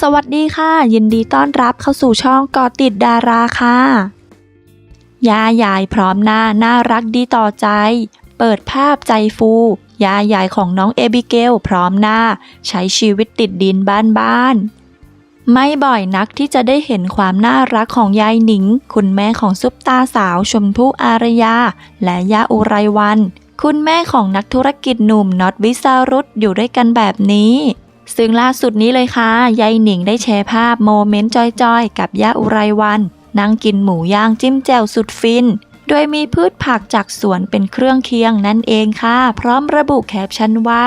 สวัสดีค่ะ ยินดีต้อนรับเข้าสู่ช่องกอติดดาราค่ะ ยายายพร้อมหน้าน่ารักดีต่อใจ เปิดภาพใจฟู ยายายของน้องเอบิเกลพร้อมหน้า ใช้ชีวิตติดดินบ้านๆไม่บ่อยนักที่จะได้เห็นความน่ารักของยายหนิง คุณแม่ของซุปตาสาวชมพู่อารยา และย่าอุไรวัน คุณแม่ของนักธุรกิจหนุ่มน็อตวิสารุตอยู่ด้วยกันแบบนี้ ซึ่งล่าสุดนี้เลยค่ะยายหนิงได้แชร์ภาพโมเมนต์จอยๆ กับย่าอุไรวันนั่งกินหมูย่างจิ้มแจ่วสุดฟิน โดยมีพืชผักจากสวนเป็นเครื่องเคียงนั่นเองค่ะ พร้อมระบุแคปชั่นว่า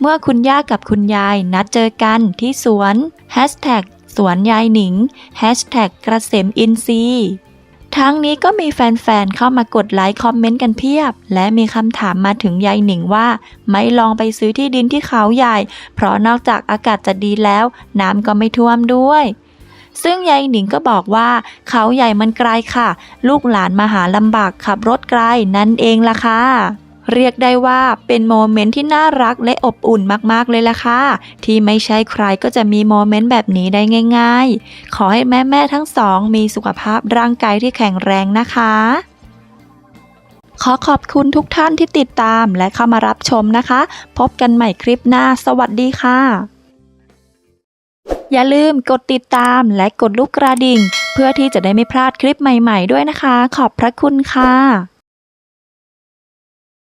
เมื่อคุณย่ากับคุณยายนัดเจอกันที่สวน สวนยายหนิง กระเสมอินทรี ทั้งนี้ก็มีแฟนๆ เข้ามากดไลค์คอมเมนต์กันเพียบ และมีคำถามมาถึงยายหนิงว่า ไม่ลองไปซื้อที่ดินที่เขาใหญ่ เพราะนอกจากอากาศจะดีแล้ว น้ำก็ไม่ท่วมด้วย ซึ่งยายหนิงก็บอกว่า เขาใหญ่มันไกลค่ะ ลูกหลานมาหาลำบากขับรถไกลนั่นเองล่ะค่ะ เรียกได้ว่าเป็นโมเมนต์ที่น่ารักและอบอุ่นมากๆเลยล่ะค่ะ ที่ไม่ใช่ใครก็จะมีโมเมนต์แบบนี้ได้ง่าย ๆ ขอให้แม่ๆทั้งสองมีสุขภาพร่างกายที่แข็งแรงนะคะขอขอบคุณทุกท่านที่ติดตามและเข้ามารับชมนะคะ พบกันใหม่คลิปหน้า สวัสดีค่ะ อย่าลืมกดติดตามและกดลูกกระดิ่ง เพื่อที่จะได้ไม่พลาดคลิปใหม่ๆด้วยนะคะ ขอบพระคุณค่ะ